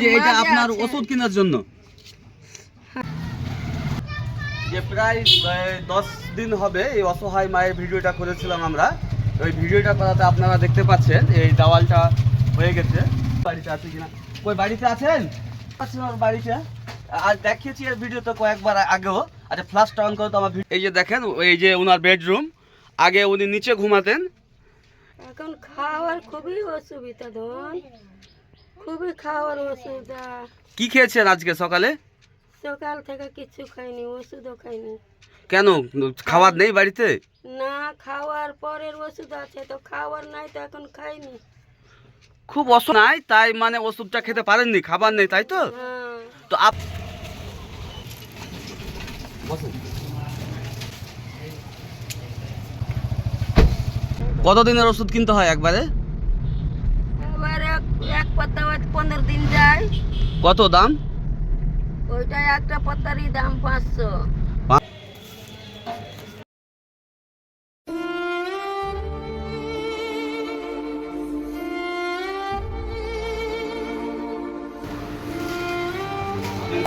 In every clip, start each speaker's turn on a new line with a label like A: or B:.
A: যে এটা আপনার ওষুধ কেনার জন্য। যে প্রায় দশ দিন হবে এই অসহায় মায়ের ভিডিওটা করেছিলাম আমরা। ওই ভিডিওটা করাতে আপনারা দেখতে পাচ্ছেন এই দেওয়ালটা হয়ে গেছে। বাড়িতে আছে কিনা? কই বাড়িতে আছেন? আছেন ওর বাড়িতে। আর দেখিয়েছি এর ভিডিও তো কয়েকবার আগেও। আচ্ছা ফ্লাশটা অন করো তো আমার ভিডিও- এই যে দেখেন এই যে ওনার বেডরুম আগে উনি নিচে ঘুমাতেন।
B: এখন খাওয়ার খুবই অসুবিধা ধন। খুবই খাওয়ার অসুবিধা
A: কি খেয়েছেন আজকে সকালে?
B: সকাল থেকে কিছু খাইনি ওষুধও খাইনি।
A: কেন? খাবার নেই বাড়িতে?
B: না খাওয়ার পরের ওষুধ আছে তো খাওয়ার নাই তো এখন খাইনি।
A: খুব অসুখ নাই তাই মানে ওষুধটা খেতে পারেননি খাবার নেই তাই তো?
B: হ্যাঁ।
A: তো আপ। কতদিনের ওষুধ কিনতে হয় একবারে
B: এবার এক এক পাতা পনেরো দিন যায়।
A: কত দাম?
B: ওইটা একটা পাতারই দাম পাঁচশো।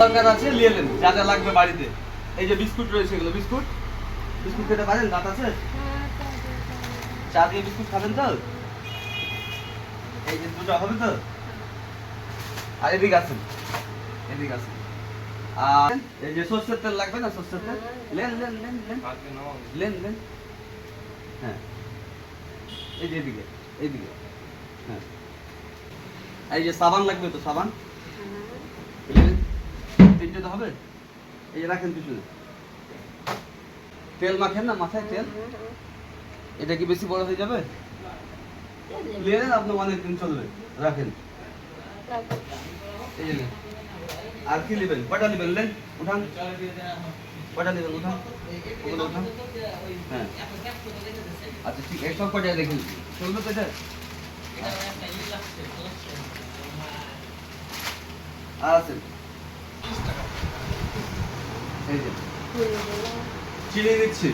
A: দরকার আছে নিয়ে নেন যা যা লাগবে বাড়িতে। এই যে বিস্কুট রয়েছে এগুলো বিস্কুট? বিস্কুট খেতে পারেন? দাঁত আছে? চা দিয়ে বিস্কুট খাবেন তো? এই যে দুটো হবে তো? আর এদিকে আসেন। এদিকে আসেন। আর এই যে সর্ষের তেল লাগবে না, সর্ষের তেল? লেন লেন লেন লেন। লেন লেন। হ্যাঁ। এই যে এদিকে, এইদিকে। হ্যাঁ। এই যে সাবান লাগবে তো, সাবান? লেন। তিনটে তো হবে। এই যে রাখেন পিছনে। তেল মাখেন না, মাথায় তেল? এটা কি বেশি বড় হয়ে যাবে? নিয়ে নেন আপনি অনেক দিন চলবে। রাখেন। আর কি নেবেন? কটা নেবেন লেন? উঠান। কটা নেবেন? উঠান। উঠান। হ্যাঁ। আচ্ছা ঠিক সব কটা দেখুন। চলবে তো এটা? যে। চিনি দিচ্ছি।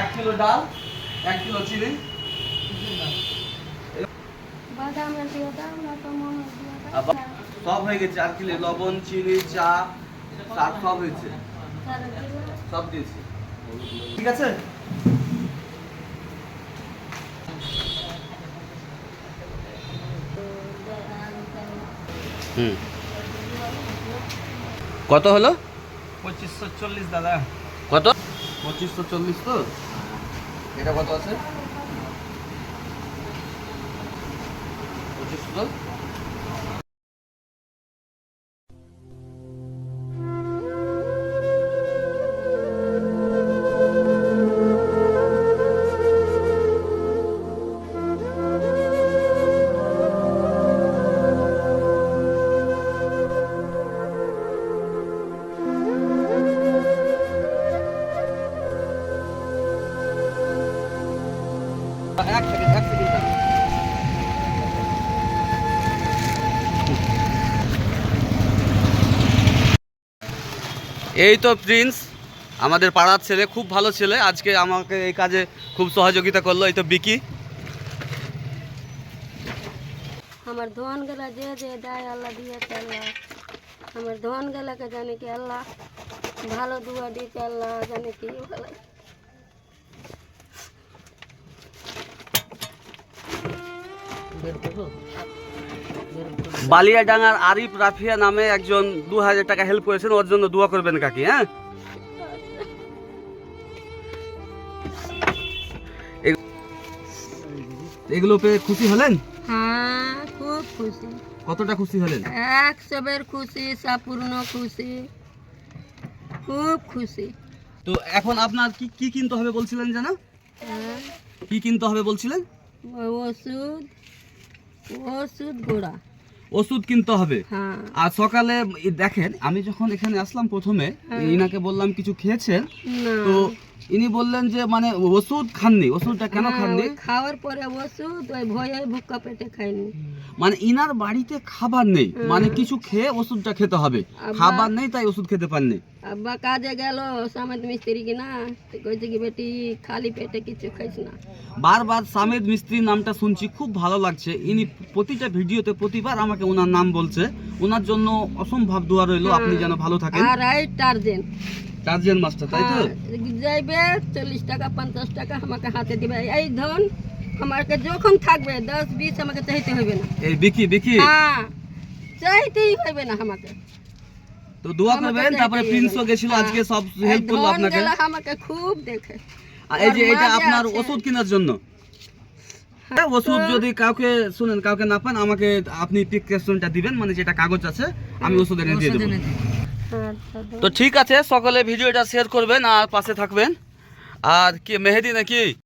A: এক কিলো ডাল, এক কিলো চিনি। সব হয়ে গেছে আর কিলো লবণ চিনি চা শাক সব হয়েছে। সব দিয়েছি। ঠিক আছে? হুম। কত হলো?
C: পঁচিশশো চল্লিশ দাদা।
A: কত? পঁচিশশো চল্লিশ তো। এটা কত আছে? পঁচিশশো এই তো প্রিন্স আমাদের পাড়ার ছেলে খুব ভালো ছেলে। আজকে আমাকে এই কাজে খুব সহযোগিতা করল এই তো বিকি।
B: আমার ধন গেলা যে যে দেয় আল্লাহ দিয়েছে আল্লাহ আমার ধন গেলাকে জানে কি আল্লাহ ভালো দুয়া দিয়েছে আল্লাহ জানে কি ভালো
A: বালিয়াডাঙ্গার আরিফ রাফিয়া নামে একজন দু হাজার টাকা হেল্প করেছেন ওর জন্য দোয়া করবেন কাকি হ্যাঁ? এগুলো পেয়ে খুশি হলেন?
B: হ্যাঁ খুব খুশি।
A: কতটা খুশি হলেন?
B: একশো বের খুশি সম্পূর্ণ খুশি। খুব খুশি।
A: তো এখন আপনার কি কি কিনতে হবে বলছিলেন জানা
B: হ্যাঁ।
A: কি কিনতে হবে বলছিলেন?
B: ওষুধ ওষুধ গোড়া।
A: ওষুধ কিনতে হবে।
B: হ্যাঁ।
A: আর সকালে দেখেন আমি যখন এখানে আসলাম প্রথমে
B: হ্যাঁ।
A: ইনাকে বললাম কিছু খেয়েছেন? তো ইনি বললেন যে মানে ওষুধ খাননি ওষুধটা কেন
B: হ্যাঁ,
A: খাননি?
B: খাওয়ার পরে ওষুধ ওই ভয়ে ভুক্কা পেটে খাইনি।
A: মানে ইনার বাড়িতে খাবার নেই মানে কিছু খেয়ে ওষুধটা খেতে হবে। খাবার নেই তাই ওষুধ খেতে পারনি
B: আব্বা কাজে গেল সামেদ মিস্ত্রি কি না কইছে কি বেটি খালি পেটে কিছু খাইস না।
A: বারবার সামেদ মিস্ত্রির নামটা শুনছি খুব ভালো লাগছে। ইনি প্রতিটা ভিডিওতে প্রতিবার আমাকে ওনার নাম বলছে। ওনার জন্য অসম্ভব দোয়া রইল আপনি যেন ভালো থাকেন।
B: আর এই টার্জেন
A: টার্জেন মাস্টার তাই তো?
B: হ্যাঁ, যাইবে চল্লিশ টাকা পঞ্চাশ টাকা আমাকে হাতে দিবে। এই ধন আমাকে যখন থাকবে দশ বিশ আমাকে চাইতে হবে না।
A: এই বিকি বিকি?
B: হ্যাঁ চাইতেই হবে না আমাকে।
A: তো দোয়া করবেন তারপরে প্রিন্সও। গেছিল
B: হ্যাঁ।
A: আজকে সব হেল্প করল আপনাকে।
B: আমাকে খুব দেখে।
A: আর এই যে এটা আপনার ওষুধ কেনার জন্য। হ্যাঁ, ওষুধ যদি কাউকে শুনেন কাউকে না পান আমাকে আপনি প্রিসক্রিপশনটা দিবেন মানে যেটা কাগজ আছে আমি ওষুধ এনে দিয়ে দেবো। তো ঠিক আছে সকলে ভিডিওটা শেয়ার করবেন আর পাশে থাকবেন। আর কি মেহেদি নাকি?